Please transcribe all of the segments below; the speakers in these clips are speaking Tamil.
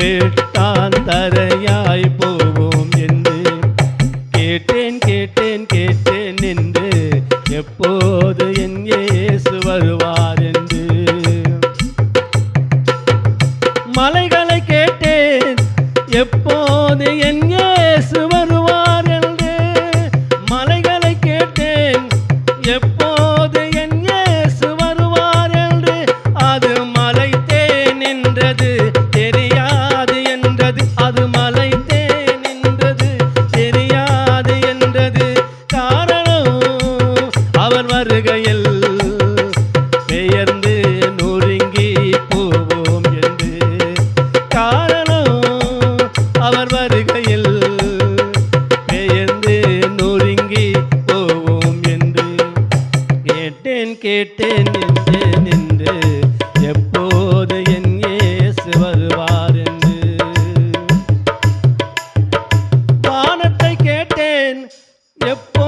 வேட்டாந்தரையாய் போவோம் என்று கேட்டேன் கேட்டேன் கேட்டேன் என்று எப்போது என் வருவார்? கேட்டு நின்று நின்று எப்போது என் இயேசு வருவார் என்று. வானத்தை கேட்டேன் எப்போ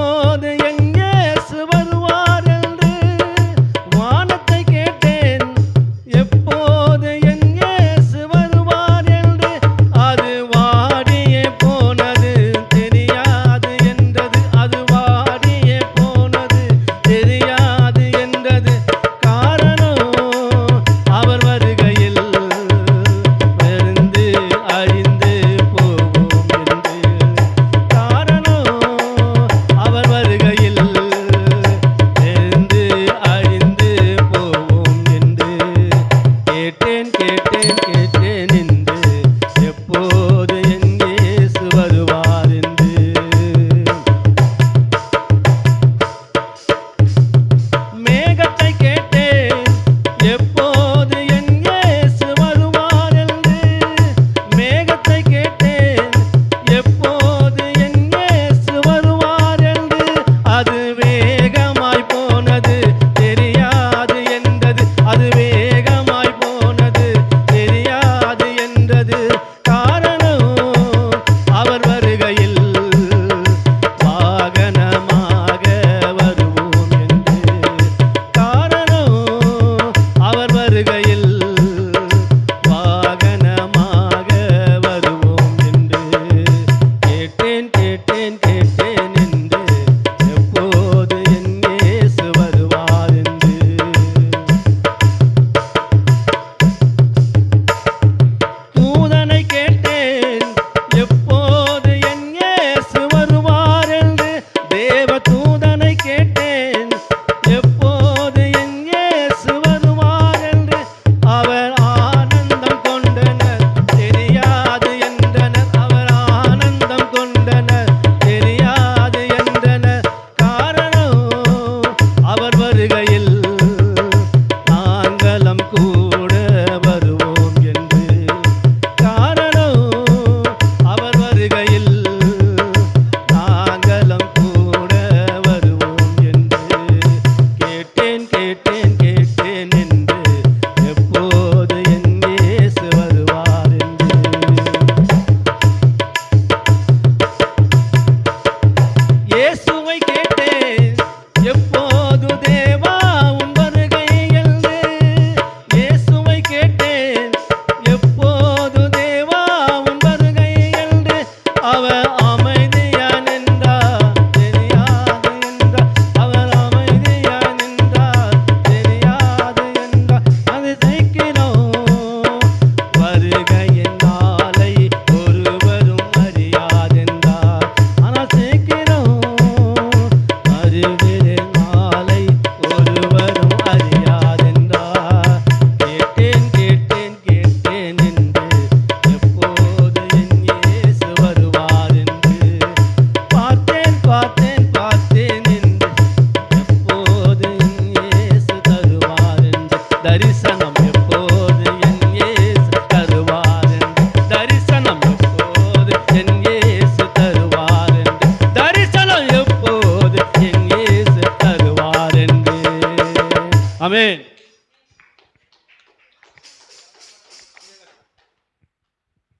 Amen.